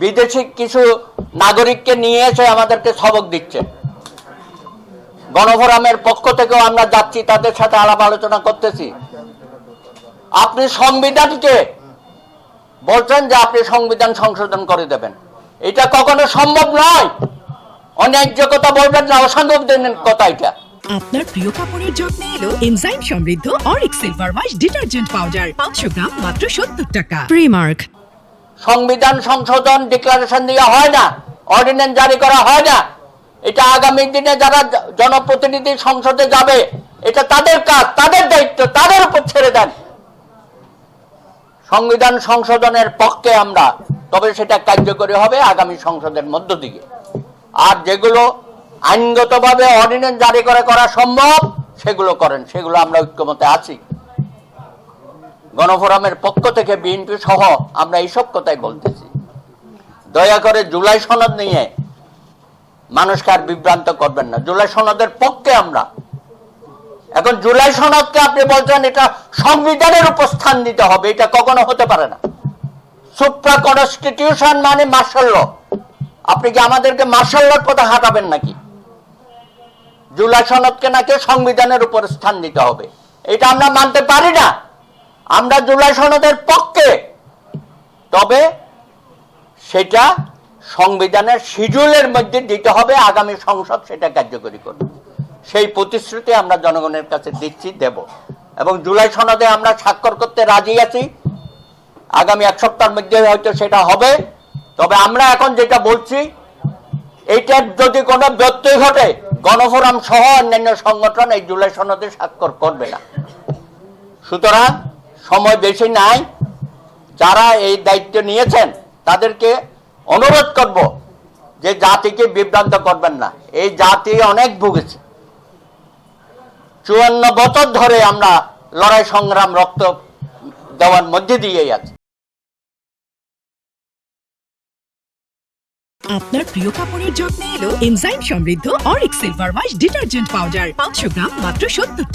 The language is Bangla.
বিদেশি কিছু নাগরিককে নিয়ে এসে আমাদেরকে সবক দিচ্ছে। গণফোরামের পক্ষ থেকেও আমরা যাচ্ছি, তাদের সাথে আলাপ আলোচনা করতেছি। আপনি সংবিধানকে বলছেন যে আপনি সংবিধান সংশোধন করে দেবেন। এটা কখনো সম্ভব নয়। অন্যায্য কথা বলবেন না, অসাংবিধানিক কথা এটা। আপনার প্রিয় কাপড়ের যত্নে এলো এনজাইম সমৃদ্ধ অরিক সিলভার ওয়াশ ডিটারজেন্ট পাউডার, পাঁচশো গ্রাম মাত্র সত্তর টাকা। প্রিমার্ক সংবিধান সংশোধন ডিক্লারেশন দেওয়া হয় না অর্ডিন্যান্স জারি করা হয় না। এটা আগামী দিনে যারা জনপ্রতিনিধি সংসদে যাবে, এটা তাদের কাজ, তাদের দায়িত্ব, তাদের উপর ছেড়ে দেন। সংবিধান সংশোধনের পক্ষে আমরা, তবে সেটা কার্যকরী হবে আগামী সংসদের মধ্য দিকে। আর যেগুলো আইনগতভাবে অর্ডিন্যান্স জারি করে করা সম্ভব, সেগুলো করেন, সেগুলো আমরা ঐক্যমতে আছি। গণফোরামের পক্ষ থেকে বিএনপি সহ আমরা এইসব কথাই বলতেছি। দয়া করে জুলাই সনদ নিয়ে মানুষকে আর বিভ্রান্ত করবেন না। জুলাই সনদের পক্ষে আমরা। এখন জুলাই সনদকে আপনি বলছেন, এটা সংবিধানের উপর স্থান দিতে হবে, এটা কখনো হতে পারে না। সুপ্রা কনস্টিটিউশন মানে মার্শাল আপনি কি আমাদেরকে মার্শাল লর পথে হাঁটাবেন নাকি? জুলাই সনদকে নাকি সংবিধানের উপর স্থান দিতে হবে। এটা আমরা মানতে পারি না। আমরা জুলাই সনদের পক্ষে। তবে সেটা সংবিধানের শিডিউলের মধ্যে দিতে হবে, আগামী সংসদ সেটা কার্যকরী করবে। সেই প্রতিশ্রুতি আমরা জনগণের কাছে দিচ্ছি, দেব। এবং জুলাই সনদে আমরা স্বাক্ষর করতে রাজি আছি। আগামী এক সপ্তাহের মধ্যে হয়তো সেটা হবে। তবে আমরা এখন যেটা বলছি, এইটার যদি কোনো ব্যত্যয় ঘটে, গণফোরাম সহ অন্যান্য সংগঠন এই জুলাই সনদে স্বাক্ষর করবে না। সুতরাং সময় বেশি নাই। যারা এই দায়িত্ব নিয়েছেন, তাদেরকে অনুরোধ করব যে জাতিকে বিভ্রান্ত করবেন না। এই জাতি অনেক ভুগেছে। চুয়ান্ন বছর ধরে আমরা লড়াই, সংগ্রাম, রক্ত দেওয়ার মধ্যে দিয়েই আছি। আপনার প্রিয় কাপড়ের যত্নে এলো এনজাইম সমৃদ্ধ অরিক সিলভার ওয়াশ ডিটারজেন্ট পাউডার। পাঁচশো গ্রাম, মাত্র সত্তর টাকা।